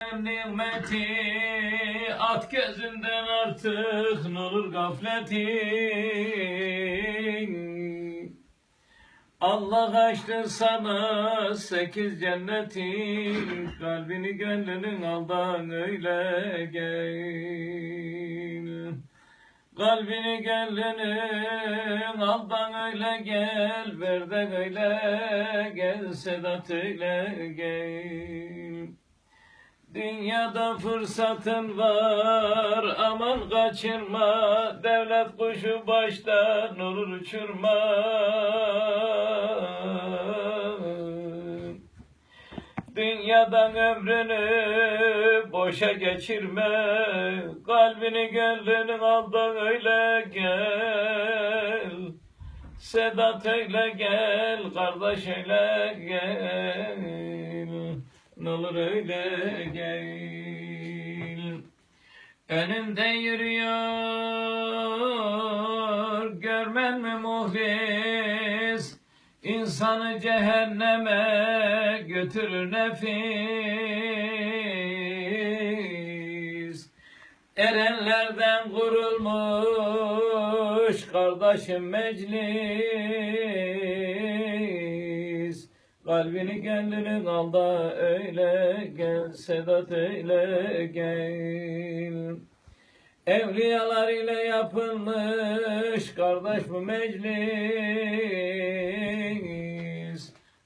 nimeti at gözünden artık ne olur gafletin Allah açtı sana sekiz cenneti kalbini gönlünün aldan öyle gel Kalbini gönlünün aldan öyle gel Verden öyle gel Sedat öyle gel Dünyada fırsatın var. Aman kaçırma. Devlet kuşu baştan olur uçurma. Dünyadan ömrünü boşa geçirme. Kalbini gönlünün aldan öyle gel. Sedat öyle gel kardeş öyle gel Ne olur öyle gel. Önümde yürüyor görmen mi muhlis? İnsanı cehenneme götürür nefis. Erenlerden kurulmuş kardeşim meclis Kalbini gönlünün al da öyle gel Sedat öyle gel. Evliyalar ile yapılmış kardeş bu meclis.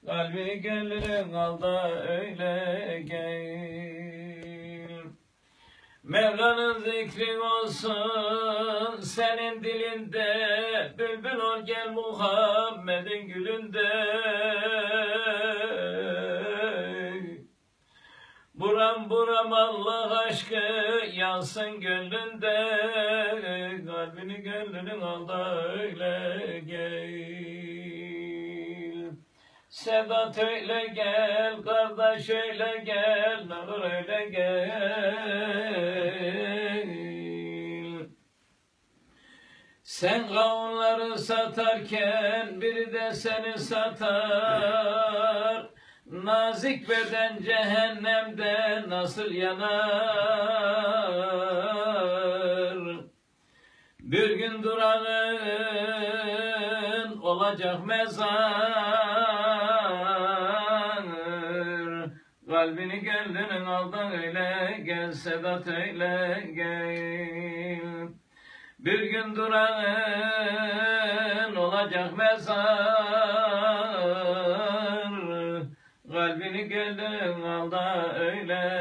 Kalbini gönlünün al da öyle gel. Mevla'nın zikri olsun senin dilinde Bülbül ol gel Muhammed'in gülünde Buram buram Allah aşkı yansın gönlünde Kalbini gönlünün al öyle gel Sedat öyle gel, kardeş öyle gel, ne olur öyle gel. Sen kavunları satarken biri de seni satar. Nazik beden cehennemde nasıl yanar? Bir gün durağın olacak mezar. Kalbini gönlünün aldan öyle gel Sedat öyle gel. Bir gün durağın olacak mezar. Kalbini